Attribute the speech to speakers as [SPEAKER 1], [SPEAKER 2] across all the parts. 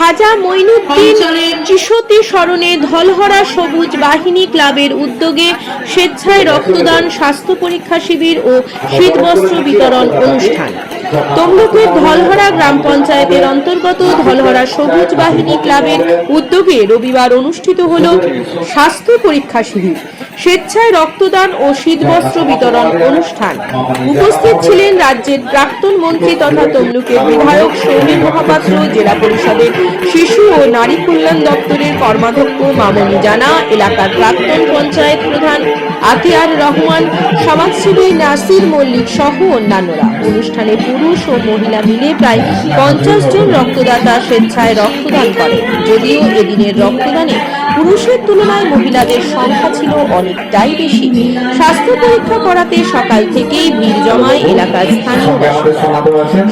[SPEAKER 1] খাজা মঈনুদ্দিন চিশতি স্মরণে ধলহরা সবুজ বাহিনী ক্লাবের উদ্যোগে স্বেচ্ছায় রক্তদান স্বাস্থ্য পরীক্ষা শিবির ও শীতবস্ত্র বিতরণ অনুষ্ঠান। তমলুকের ধলহরা গ্রাম পঞ্চায়েতের অন্তর্গত ধলহরা সবুজ বাহিনী ক্লাবের উদ্যোগে রবিবার অনুষ্ঠিত হল স্বাস্থ্য পরীক্ষা শিবির, স্বেচ্ছায় রক্তদান ও শীতবস্ত্র বিতরণ অনুষ্ঠান। উপস্থিত ছিলেন রাজ্যের প্রাক্তন মন্ত্রী তথা তমলুকের বিধায়ক সৌমিন মহাপাত্র, জেলা পরিষদের শিশু ও নারী কল্যাণ দপ্তরের কর্মাধ্যক্ষ মামনি জানা, এলাকার প্রাক্তন পঞ্চায়েত প্রধান আতিয়ার রহমান, সমাজসেবী নাসির মল্লিক সহ অন্যান্যরা। অনুষ্ঠানে পুরুষ ও মহিলা মিলে প্রায় পঞ্চাশ জন রক্তদাতা স্বেচ্ছায় রক্তদান করে যদিও এদিনের রক্তদানে পুরুষের তুলনায় মহিলাদের সংখ্যা ছিল অনেকটাই বেশি। স্বাস্থ্য পরীক্ষা করাতে সকাল থেকেই ভিড় জমায় এলাকার স্থানীয়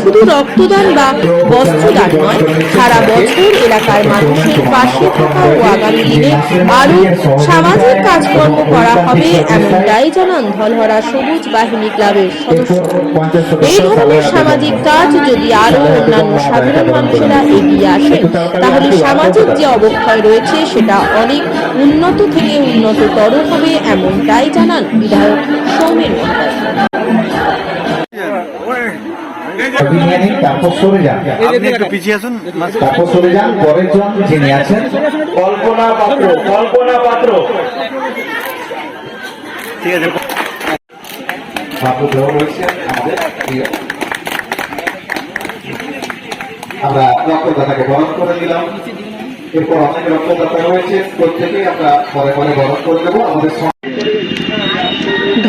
[SPEAKER 1] শুধু রক্তদান বা বস্ত্রদান নয়, সারা বছর এলাকার মানুষের পাশে থাকা ও আগামী দিনে আরও সামাজিক কাজকর্ম করা হবে এমনটাই জানান ধলহরা সবুজ বাহিনী ক্লাবের সদস্যরা এই ধরনের সামাজিক কাজ যদি আরও অন্যান্য সাধারণ মানুষেরা এগিয়ে আসেন, তাহলে সামাজিক যে অবক্ষয় রয়েছে সেটা অনেক উন্নত থেকে উন্নততর হবে এমনটাই জানান বিধায়ক সৌমেন মহাপাত্র
[SPEAKER 2] আপনি নিয়ে নিন তারপর সরে যান।
[SPEAKER 3] আপনি একটু পিছিয়ে আসুন
[SPEAKER 2] তারপর সরে যান পরের জন যিনি আছেন
[SPEAKER 4] কল্পনা পাত্র কল্পনা পাত্র।
[SPEAKER 3] ঠিক আছে।
[SPEAKER 2] বাপু দেওয়া হয়েছে আমাদের প্রিয়। আমরা রক্তদাতাকে বরণ করে দিলাম এরপর অনেক রক্তদাতা রয়েছে। প্রত্যেকেই আমরা পরে পরে বরণ করে দেবো আমাদের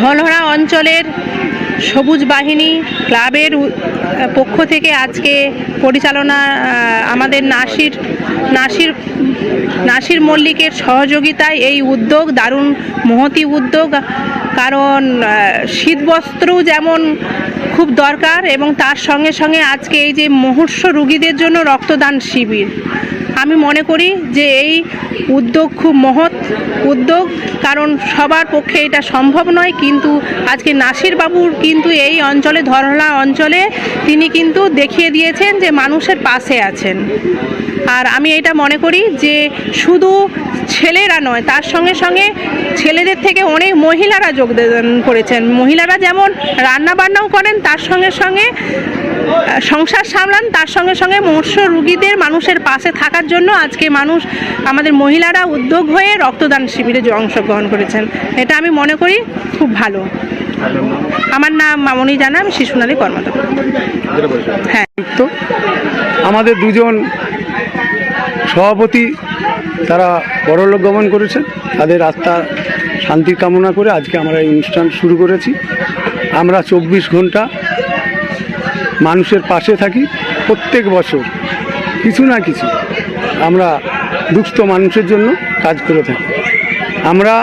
[SPEAKER 5] ধলহরা অঞ্চলের সবুজ বাহিনী ক্লাবের পক্ষ থেকে আজকে পরিচালনা আমাদের নাসির নাসির নাসির মল্লিকের সহযোগিতায় এই উদ্যোগ, দারুণ মহতি উদ্যোগ। কারণ শীতবস্ত্র যেমন খুব দরকার এবং তার সঙ্গে সঙ্গে আজকে এই যে মুহূর্ষ রুগীদের জন্য রক্তদান শিবির। আমি মনে করি যে এই উদ্যোগ খুব মহৎ উদ্যোগ, কারণ সবার পক্ষে এটা সম্ভব নয়, কিন্তু আজকে নাসির বাবুর কিন্তু এই অঞ্চলে, ধরলা অঞ্চলে তিনি কিন্তু দেখিয়ে দিয়েছেন যে মানুষের পাশে আছেন। আর আমি এটা মনে করি যে শুধু ছেলেরা নয়, তার সঙ্গে সঙ্গে ছেলেদের থেকে অনেক মহিলারা যোগদান করেছেন। মহিলারা যেমন রান্না বান্নাও করেন, তার সঙ্গে সঙ্গে সংসার সামলান, তার সঙ্গে সঙ্গে মৎস্য রুগীদের মানুষের পাশে থাকার জন্য আজকে মানুষ, আমাদের মহিলারা উদ্যোগ হয়ে রক্তদান শিবিরে অংশগ্রহণ করেছেন। এটা আমি মনে করি খুব ভালো। আমার নাম মামনি জানা, আমি শিশুনারী কর্মদক্ষ হ্যাঁ।
[SPEAKER 6] আমাদের দুজন সভাপতি তারা পরলোক গমন করেছেন তাদের আত্মা শান্তির কামনা করে আজকে আমরা এই অনুষ্ঠান শুরু করেছি। আমরা চব্বিশ ঘণ্টা মানুষের পাশে থাকি প্রত্যেক বছর। কিছু না কিছু আমরা দুস্থ মানুষের জন্য কাজ করে থাকি। আমরা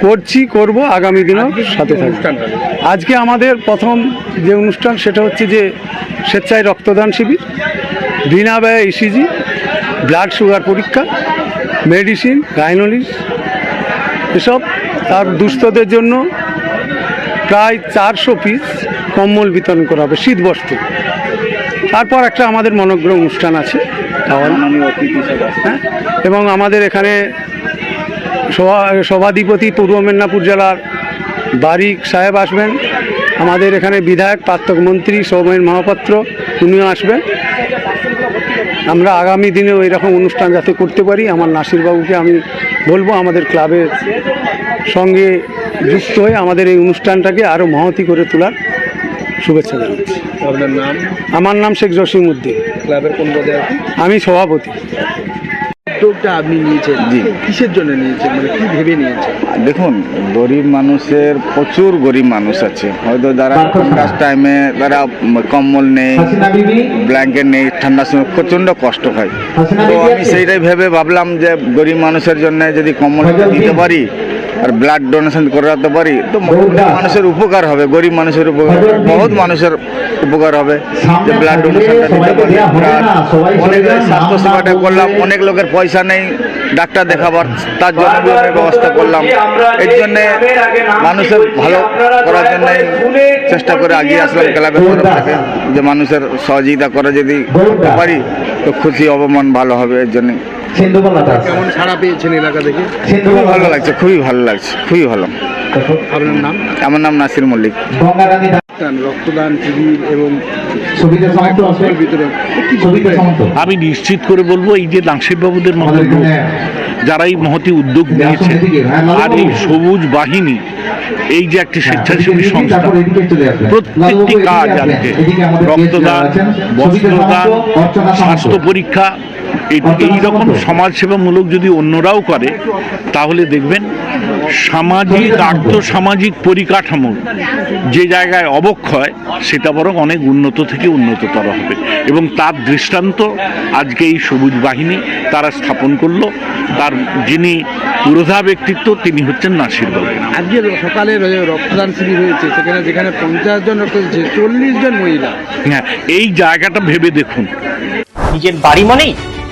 [SPEAKER 6] করছি করব আগামী দিনেও সাথে থাকব। আজকে আমাদের প্রথম যে অনুষ্ঠান সেটা হচ্ছে যে স্বেচ্ছায় রক্তদান শিবির বিনা ব্যয় ইসিজি ব্লাড সুগার পরীক্ষা মেডিসিন, গাইনোলিস, এসব তার দুস্থদের জন্য প্রায় চারশো পিস কম্বল বিতরণ করা হবে শীত বস্ত্র তারপর একটা আমাদের মনোগ্রহ অনুষ্ঠান আছে হ্যাঁ? এবং আমাদের এখানে সভা- সভাধিপতি পূর্ব মেদিনীপুর জেলার বারিক সাহেব আসবেন। আমাদের এখানে বিধায়ক প্রাক্তক মন্ত্রী, সৌমেন মহাপাত্র, উনিও আসবেন। আমরা আগামী দিনেও এরকম অনুষ্ঠান যাতে করতে পারি আমার নাসিরবাবুকে আমি বলব আমাদের ক্লাবের সঙ্গে যুক্ত হয়ে আমাদের এই অনুষ্ঠানটাকে আরও মহতি করে তোলার শুভেচ্ছা জানাচ্ছি।
[SPEAKER 7] আপনার নাম?
[SPEAKER 6] আমার নাম শেখ জসিম উদ্দিন।
[SPEAKER 7] ক্লাবের কোন পদে
[SPEAKER 6] আমি সভাপতি।
[SPEAKER 7] উদ্যোগটা আপনি নিয়েছেন। কিসের জন্য নিয়েছেন? মানে কি ভেবে নিয়েছেন?
[SPEAKER 8] দেখুন গরিব মানুষের প্রচুর গরিব মানুষ আছে। হয়তো যারা ঠান্ডার টাইমে তারা কম্বল নেই ব্ল্যাঙ্কেট নেই ঠান্ডার সময় প্রচণ্ড কষ্ট হয়। তো আমি সেইটাই ভেবে ভাবলাম যে গরিব মানুষের জন্য যদি কম্বল দিতে পারি আর ব্লাড ডোনেশন করাতে পারি। তো মানুষের উপকার হবে গরিব মানুষের উপকার বহুত মানুষের উপকার হবে। যে ব্লাড ডোনেশনটা দিতে পারি। অনেক স্বাস্থ্য সেবাটা করলাম অনেক লোকের পয়সা নেই ডাক্তার দেখাবার তার জন্য ব্যবস্থা করলাম। এর জন্যে মানুষের ভালো করার জন্য চেষ্টা করে আগিয়ে আসলাম ক্লাবের তরফ থেকে। যে মানুষের সহযোগিতা করা যদি করতে পারি তো খুশি অবমান ভালো হবে এর জন্য।
[SPEAKER 2] সিন্ধুকলা দাস
[SPEAKER 7] কেমন সাড়া পেয়েছেন এলাকা থেকে
[SPEAKER 8] খুবই ভালো লাগছে খুবই ভালো লাগছে খুবই ভালো।
[SPEAKER 7] আপনার নাম?
[SPEAKER 8] আমার নাম নাসির মল্লিক।
[SPEAKER 2] গঙ্গারানী
[SPEAKER 7] রক্তদান শিবির এবং
[SPEAKER 2] ছবিতে সমাপ্ত আছে।
[SPEAKER 7] ভিতরে
[SPEAKER 2] ছবিতে সমাপ্ত।
[SPEAKER 9] আমি নিশ্চিত করে বলব এই যে বাবুদের মতো যারা এই মহতি উদ্যোগ নিয়েছে আর এই সবুজ বাহিনী এই যে একটি স্বেচ্ছাসেবী সংস্থা প্রত্যেকটি কাজ আজকে রক্তদান বস্ত্রদান স্বাস্থ্য পরীক্ষা এই- এই রকম সমাজসেবামূলক যদি অন্যরাও করে তাহলে দেখবেন সামাজিক আর্থসামাজিক পরিকাঠামো যে জায়গায় অবক্ষয় সেটা বরং অনেক উন্নত থেকে উন্নততর হবে। এবং তার দৃষ্টান্ত আজকে এই সবুজ বাহিনী তারা স্থাপন করল। তার যিনি পুরোধা ব্যক্তিত্ব তিনি হচ্ছেন নাসির বাবু।
[SPEAKER 7] আজকে সকালে রক্তদান শিবির হয়েছে সেখানে যেখানে পঞ্চাশ জন রক্ত দিচ্ছে চল্লিশ জন মহিলা।
[SPEAKER 9] হ্যাঁ এই জায়গাটা ভেবে দেখুন।
[SPEAKER 10] নিজের বাড়ি মানেই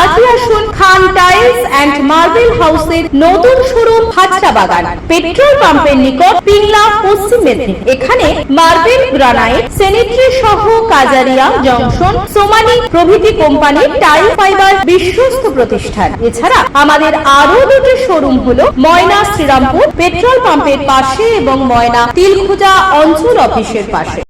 [SPEAKER 1] আজই আসুন খান টাইলস অ্যান্ড মার্বেল হাউসের নতুন শোরুম হাজরা বাগান। পেট্রোল পাম্পের নিকট পিংলা, পশ্চিম এখানে মার্বেল গ্রানাইট স্যানিটারি সহ কাজারিয়া জংশন, সোমানি প্রভৃতি কোম্পানির টাইল ফাইবার বিশ্বস্ত প্রতিষ্ঠান। এছাড়া আমাদের আরও দুটি শোরুম হলো ময়না শ্রীরামপুর পেট্রোল পাম্পের পাশে এবং ময়না তিলখুজা অঞ্চল অফিসের পাশে।